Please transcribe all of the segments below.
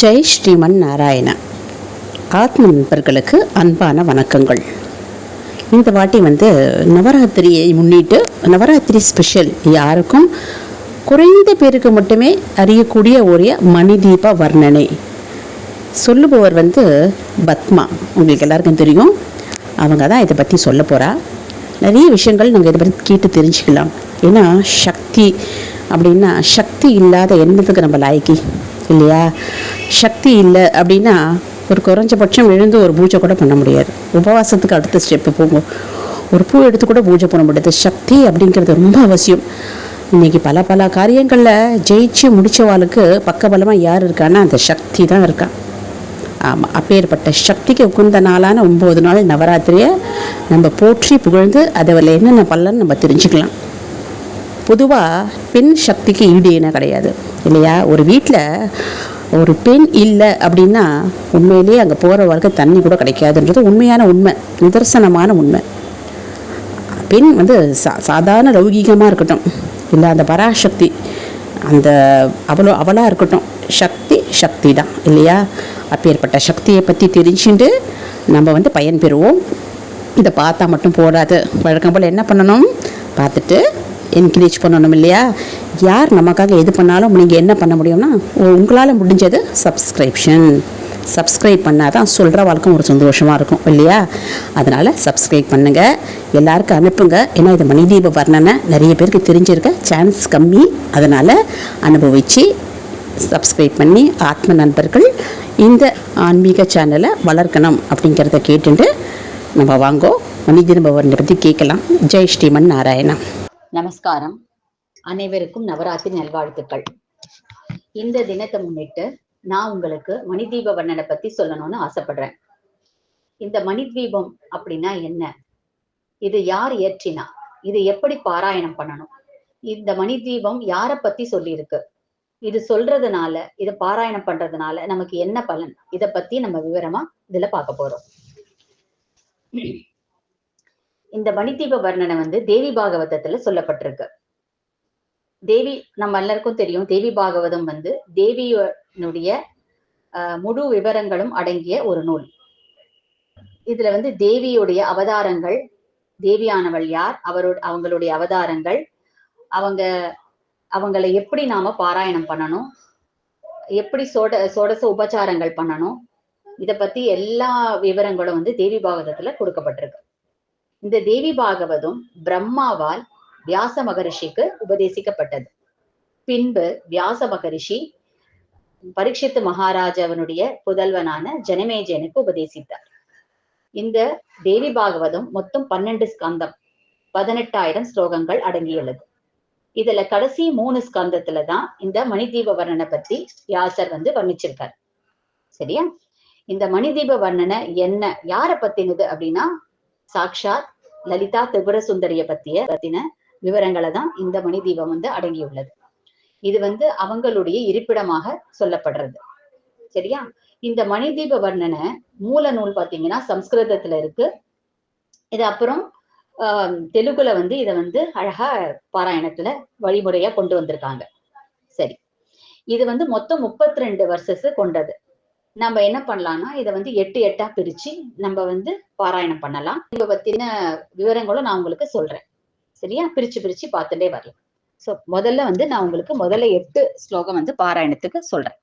ஜெய் ஸ்ரீமன் நாராயண. ஆத்ம நண்பர்களுக்கு அன்பான வணக்கங்கள். இந்த வாட்டி வந்து நவராத்திரியை முன்னிட்டு நவராத்திரி ஸ்பெஷல் யாருக்கும் குறைந்த பேருக்கு மட்டுமே அறியக்கூடிய ஒரு மணிதீப வர்ணனை. சொல்லுபவர் வந்து பத்மா. உங்களுக்கு எல்லாருக்கும் தெரியும். அவங்க தான் இதை பற்றி சொல்ல போகிறா நிறைய விஷயங்கள் நாங்கள் இதை பற்றி கேட்டு தெரிஞ்சுக்கலாம். ஏன்னா சக்தி அப்படின்னா சக்தி இல்லாத என்னதுக்கு நம்ம லாய்க்கி. இல்லையா? சக்தி இல்லை அப்படின்னா ஒரு குறைஞ்சபட்சம் எழுந்து ஒரு பூஜை கூட பண்ண முடியாது. உபவாசத்துக்கு அடுத்த ஸ்டெப்பு போகும். ஒரு பூ எடுத்து கூட பூஜை பண்ண முடியாது. சக்தி அப்படிங்கிறது ரொம்ப அவசியம். இன்னைக்கு பல பல காரியங்களில் ஜெயிச்சு முடித்தவாளுக்கு பக்கபலமாக யார் இருக்கான்னா அந்த சக்தி தான் இருக்கா. ஆமாம் அப்பேற்பட்ட சக்திக்கு உகந்த நாளான ஒம்பது நாள் நவராத்திரியை நம்ம போற்றி புகழ்ந்து அதில் என்னென்ன பலன்னு நம்ம தெரிஞ்சுக்கலாம். பொதுவாக பெண் சக்திக்கு ஈடு என கிடையாது. இல்லையா? ஒரு வீட்டில் ஒரு பெண் இல்லை அப்படின்னா உண்மையிலேயே அங்கே போகிற வாழ்க்கை தண்ணி கூட கிடைக்காதுன்றது உண்மையான உண்மை நிதர்சனமான உண்மை. பெண் வந்து சா சாதாரண லௌகீகமாக இருக்கட்டும். இல்லை அந்த பராசக்தி அந்த அவளோ அவளாக இருக்கட்டும். சக்தி சக்தி தான் இல்லையா? அப்பேற்பட்ட சக்தியை பற்றி தெரிஞ்சுட்டு நம்ம வந்து பயன் பெறுவோம் இதை பார்த்தா மட்டும் போடாது வழக்கம் போல் என்ன பண்ணணும்? பார்த்துட்டு என்கரேஜ் பண்ணணும் இல்லையா? யார் நமக்காக எது பண்ணாலும் நீங்கள் என்ன பண்ண முடியும்னா உங்களால் முடிஞ்சது சப்ஸ்கிரிப்ஷன் சப்ஸ்கிரைப் பண்ணால் தான் சொல்கிற வாழ்க்கை ஒரு சந்தோஷமாக இருக்கும் இல்லையா? அதனால் சப்ஸ்கிரைப் பண்ணுங்கள் எல்லாருக்கும் அனுப்புங்க. ஏன்னா இது மணிதீப வர்ணனை. நிறைய பேருக்கு தெரிஞ்சிருக்க சான்ஸ் கம்மி. அதனால் அனுபவித்து சப்ஸ்கிரைப் பண்ணி ஆத்ம நண்பர்கள் இந்த ஆன்மீக சேனலை வளர்க்கணும் அப்படிங்கிறத கேட்டுட்டு நம்ம வாங்கோ. மனிதீப வர்ணனை பற்றி கேட்கலாம். ஜெய் ஸ்ரீமன் நாராயணன் நமஸ்காரம். அனைவருக்கும் நவராத்திரி நல்வாழ்த்துக்கள். இந்த தினத்தை முன்னிட்டு நான் உங்களுக்கு மணிதீப வர்ணனை பத்தி சொல்லணும்னு ஆசைப்படுறேன். இந்த மணிதீபம் அப்படின்னா என்ன? இது யார் இயற்றினா? இது எப்படி பாராயணம் பண்ணணும்? இந்த மணிதீபம் யாரை பத்தி சொல்லியிருக்கு? இது சொல்றதுனால இதை பாராயணம் பண்றதுனால நமக்கு என்ன பலன்? இத பத்தி நம்ம விவரமா இதுல பார்க்க போறோம். இந்த மணிதீப வர்ணனை வந்து தேவி பாகவதத்துல சொல்லப்பட்டிருக்கு. தேவி நம்ம எல்லாருக்கும் தெரியும் தேவி பாகவதம் வந்து தேவியனுடைய முழு விவரங்களும் அடங்கிய ஒரு நூல். இதுல வந்து தேவியுடைய அவதாரங்கள் தேவியானவள் யார் அவரோட அவங்களுடைய அவதாரங்கள் அவங்க அவங்களை எப்படி நாம பாராயணம் பண்ணணும் எப்படி சோட சோடச உபச்சாரங்கள் பண்ணணும் இத பத்தி எல்லா விவரங்களும் வந்து தேவி பாகவதத்துல கொடுக்கப்பட்டிருக்கு. இந்த தேவி பாகவதம் பிரம்மாவால் வியாச மகரிஷிக்கு உபதேசிக்கப்பட்டது. பின்பு வியாச மகரிஷி பரீட்சித்து மகாராஜாவனுடைய புதல்வனான ஜனமேஜனுக்கு உபதேசித்தார். இந்த தேவி பாகவதம் மொத்தம் பன்னெண்டு ஸ்கந்தம் பதினெட்டாயிரம் ஸ்லோகங்கள் அடங்கியுள்ளது. இதுல கடைசி மூணு ஸ்கந்தத்துல தான் இந்த மணிதீப வர்ணனை பத்தி வியாசர் வந்து வர்ணிச்சிருக்கார். சரியா? இந்த மணிதீப வர்ணனை என்ன யார பத்தினது அப்படின்னா சாக்ஷாத் லலிதா திபுர சுந்தரிய பத்திய பத்தின விவரங்களை தான் இந்த மணி தீபம் வந்து அடங்கியுள்ளது. இது வந்து அவங்களுடைய இருப்பிடமாக சொல்லப்படுறது. சரியா? இந்த மணி தீப வர்ணனை மூல நூல் பாத்தீங்கன்னா சம்ஸ்கிருதத்துல இருக்கு. இது அப்புறம் ஆஹ் தெலுங்குல வந்து இதை வந்து அழகா பாராயணத்துல வழிமுறையா கொண்டு வந்திருக்காங்க. சரி. இது வந்து மொத்தம் முப்பத்தி ரெண்டு வருஷஸ் கொண்டது. நம்ம என்ன பண்ணலாம்னா இதை வந்து எட்டு எட்டா பிரிச்சு நம்ம வந்து பாராயணம் பண்ணலாம். இதை பத்தின விவரங்களும் நான் உங்களுக்கு சொல்றேன். சரியா? பிரிச்சு பிரிச்சு பார்த்துட்டே வரலாம். ஸோ முதல்ல வந்து நான் உங்களுக்கு முதல்ல எட்டு ஸ்லோகம் வந்து பாராயணத்துக்கு சொல்றேன்.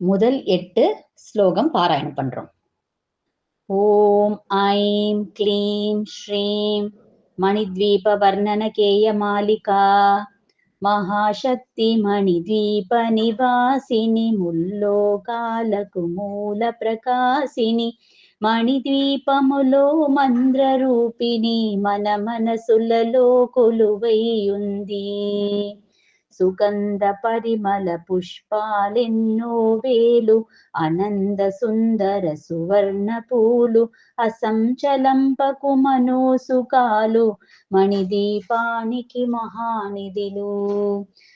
முதல் எட்டு ஸ்லோகம் பாராயணம் பண்றோம். ஓம் ஐம் க்ளீம் ஸ்ரீம் மணித்வீப வர்ணன கேய மாலிகா మహాశక్తి మణిద్వీప నివాసిని ముల్లోకాలకు మూల ప్రకాశిని మణిద్వీపములో మంద్ర రూపిణి మన మనసులలో కొలువై ఉంది. సుగంధ పరిమళ పుష్పాలెన్నో వేలు అనంద సుందర సువర్ణ పూలు అసంచలంపకు మనోసుకాలు మణిదీపానికి మహానిధిలు.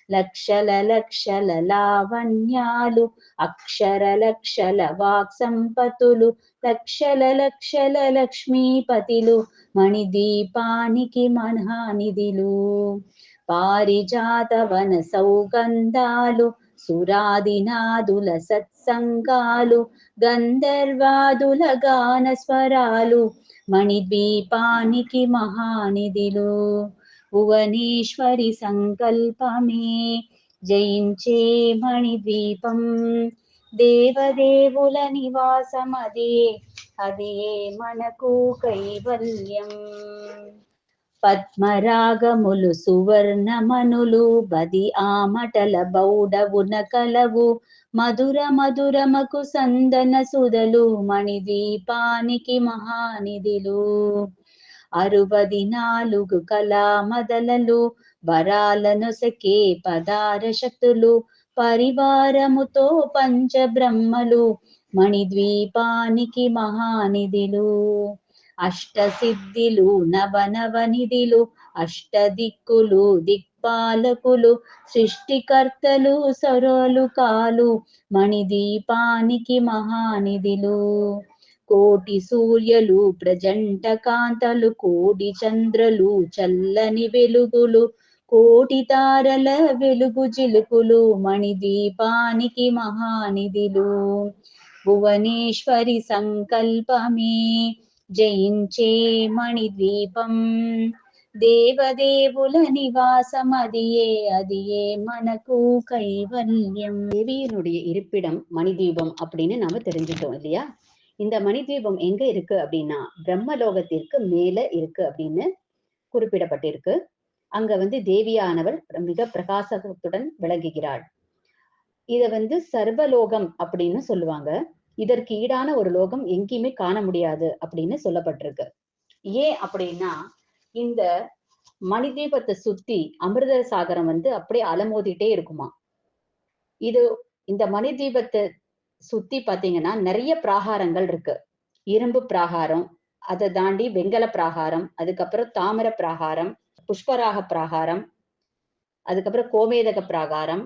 లక్షల లక్షల లావణ్యాలు అక్షర లక్షల వాక్ సంపతులు లక్షల లక్షల లక్ష్మీపతిలు మణిదీపానికి మహానిధిలు. పారిజాతవన సౌగంధాలు సురాదినాదుల సత్సంగాలు గంధర్వాదుల గాన స్వరాలు మణిద్వీపానికి మహానిధిలు. భువనేశ్వరి సంకల్పమే జయించే మణిద్వీపం. దేవదేవుల నివాసమదే అదే మనకు కైవల్యం. పద్మరాగములు సువర్ణమనులు బది ఆమటల బౌడవున కలవు. మధుర మధురమకు సందన సుధలు మణిదీపానికి మహానిధిలు. అరువది నాలుగు కళామదలలు వరాలను సకే పదార శక్తులు. పరివారముతో పంచబ్రహ్మలు మణిద్వీపానికి మహానిధిలు. అష్టసిద్ధిలు నవనవనిధిలు అష్టదిక్కులు దిక్పాలకులు సృష్టికర్తలు సరళు కాలు మణిదీపానికి మహానిధిలు. కోటి సూర్యులు ప్రజంట కాంతలు కోటి చంద్రలు చల్లని వెలుగులు కోటి తారల వెలుగు చిలుకులు మణిదీపానికి మహానిధిలు. భువనేశ్వరి సంకల్పమే జయించే మణిద్వీపం దేవదేవుల నివాసమదియే అదియే మనకు கைவல்யம் தேவியினுடைய இருப்பிடம் மணிதீபம் அப்படின்னு நாம தெரிஞ்சுட்டோம் இல்லையா இந்த மணிதீபம் எங்க இருக்கு அப்படின்னா பிரம்மலோகத்திற்கு மேல இருக்கு அப்படின்னு குறிப்பிடப்பட்டிருக்கு அங்க வந்து தேவியானவள் மிக பிரகாசத்துடன் விளங்குகிறாள் இத வந்து சர்வலோகம் அப்படின்னு சொல்லுவாங்க இதற்கு ஈடான ஒரு லோகம் எங்கேயுமே காண முடியாது அப்படின்னு சொல்லப்பட்டிருக்கு. ஏன் அப்படின்னா இந்த மணிதீபத்தை சுத்தி அமிர்த சாகரம் வந்து அப்படியே அலமோதிட்டே இருக்குமா? இது இந்த மணிதீபத்தை சுத்தி பாத்தீங்கன்னா நிறைய பிராகாரங்கள் இருக்கு. இரும்பு பிராகாரம் அதை தாண்டி வெங்கல பிராகாரம் அதுக்கப்புறம் தாமிர பிராகாரம் புஷ்பராக பிராகாரம் அதுக்கப்புறம் கோமேதக பிராகாரம்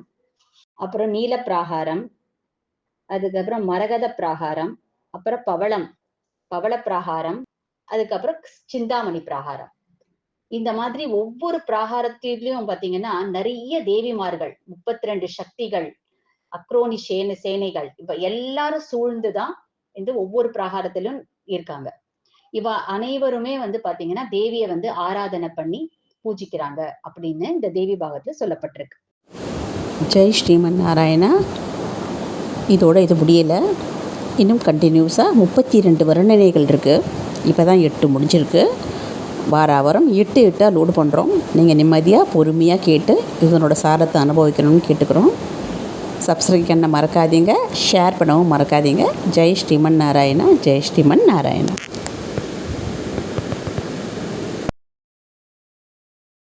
அப்புறம் நீல பிராகாரம் அதுக்கப்புறம் மரகத பிராகாரம் அப்புறம் பவளம் பவள பிராகாரம் அதுக்கப்புறம் சிந்தாமணி பிராகாரம். இந்த மாதிரி ஒவ்வொரு பிராகாரத்திலையும் பாத்தீங்கன்னா நிறைய தேவிமார்கள் முப்பத்தி ரெண்டு சக்திகள் அக்ரோனி சேன சேனைகள் இப்ப எல்லாரும் சூழ்ந்துதான் இந்த ஒவ்வொரு பிராகாரத்திலும் இருக்காங்க. இவ அனைவருமே வந்து பாத்தீங்கன்னா தேவியை வந்து ஆராதனை பண்ணி பூஜிக்கிறாங்க அப்படின்னு இந்த தேவி பாகத்துல சொல்லப்பட்டிருக்கு. ஜெய் ஸ்ரீமன் நாராயணா. இதோட இது முடியலை. இன்னும் கண்டினியூஸாக முப்பத்தி ரெண்டு வர்ணனைகள் இருக்குது இப்போ தான் எட்டு முடிஞ்சிருக்கு. வார வாரம் எட்டு எட்டாக லோடு பண்ணுறோம் நீங்கள் நிம்மதியாக பொறுமையாக கேட்டு இதனோட சாரத்தை அனுபவிக்கணும்னு கேட்டுக்கிறோம். சப்ஸ்கிரைப் பண்ண மறக்காதீங்க. ஷேர் பண்ணவும் மறக்காதீங்க. ஜெய் ஸ்ரீமன் நாராயணா. ஜெய் ஸ்ரீமன் நாராயணா.